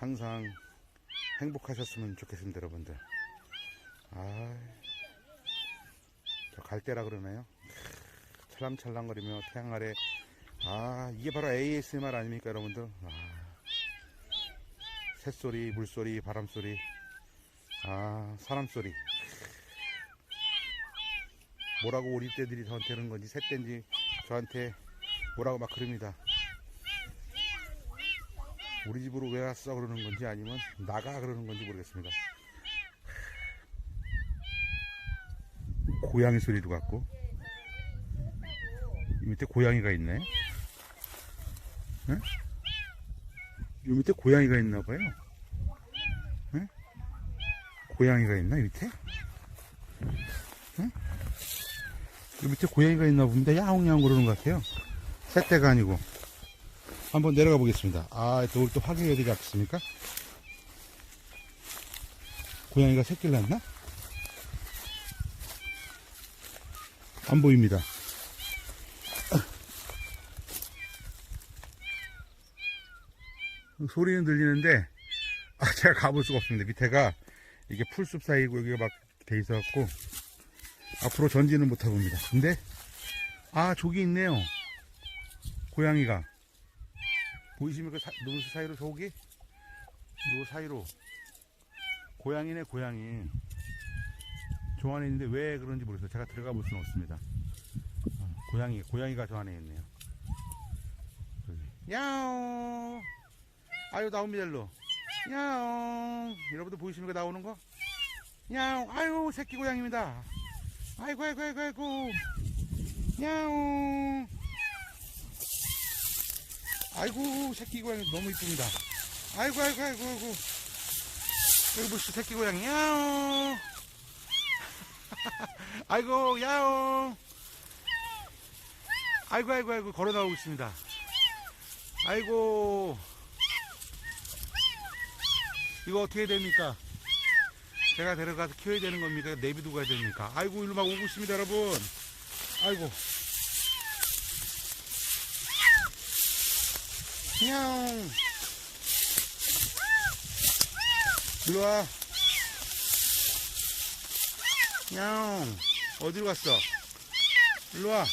항상 행복하셨으면 좋겠습니다, 여러분들. 아, 저 갈대라 그러나요? 찰랑찰랑거리며 태양 아래. 아, 이게 바로 ASMR 아닙니까, 여러분들? 아, 새소리, 물소리, 바람소리. 아, 사람소리. 뭐라고 우리 떼들이 저한테 그런 건지, 새떼인지 저한테 뭐라고 막 그럽니다. 우리 집으로 왜 왔어 그러는 건지 아니면 나가 그러는 건지 모르겠습니다. 고양이 소리도 같고 이 밑에 고양이가 있네. 응? 이 밑에 고양이가 있나 봐요. 응? 고양이가 있나 이 밑에? 응? 이 밑에 고양이가 있나 봅니다. 야옹야옹 그러는 것 같아요. 새떼가 아니고. 한번 내려가 보겠습니다. 아, 또 오늘 또 확인해야 되지 않겠습니까? 고양이가 새끼를 낳나? 안 보입니다. 소리는 들리는데, 아, 제가 가볼 수가 없습니다. 밑에가 이게 풀숲 사이고 여기가 막 돼 있어갖고, 앞으로 전지는 못하고 봅니다. 근데, 아, 저기 있네요. 고양이가. 보이십니까? 사, 노 사이로 저기? 노 사이로. 고양이네, 고양이. 저 안에 있는데 왜 그런지 모르겠어요. 제가 들어가 볼 수는 없습니다. 어, 고양이, 고양이가 저 안에 있네요. 야옹! 아유, 나옵니다, 일로. 야옹! 여러분들 보이십니까? 나오는 거? 야옹! 아유, 새끼 고양이입니다. 아이고, 아이고, 아이고, 아이고. 야옹! 아이고 새끼 고양이 너무 이쁩니다. 아이고 아이고 아이고 아이고 여기 보시죠 새끼 고양이 야옹 아이고 야옹 아이고 아이고 아이고 걸어 나오고 있습니다. 아이고 이거 어떻게 됩니까? 제가 데려가서 키워야 되는 겁니까? 내비두고 가야 됩니까? 아이고 일로 막 오고 있습니다 여러분. 아이고 냥 일로 와. 냥 어디로 갔어? 일로 와.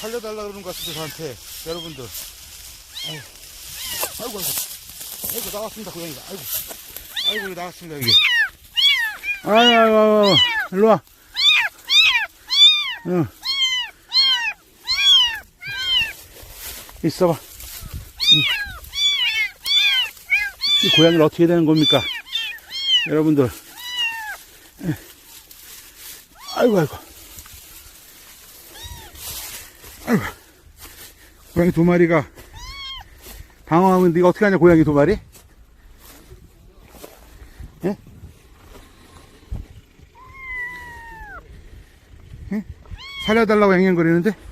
살려달라 그러는 것 같은데 저한테 여러분들. 아이고 아이고 아이고 아이고 나왔습니다 고양이가 아이고 아이고 나왔습니다 여기. 아이고 아이고 일로 와. 응. 있어봐. 음. 이 고양이를 어떻게 되는 겁니까? 여러분들. 예. 아이고, 아이고. 아이고. 고양이 두 마리가 방황하고 있는데 이거 어떻게 하냐, 고양이 두 마리? 예? 예? 살려달라고 앵앵거리는데?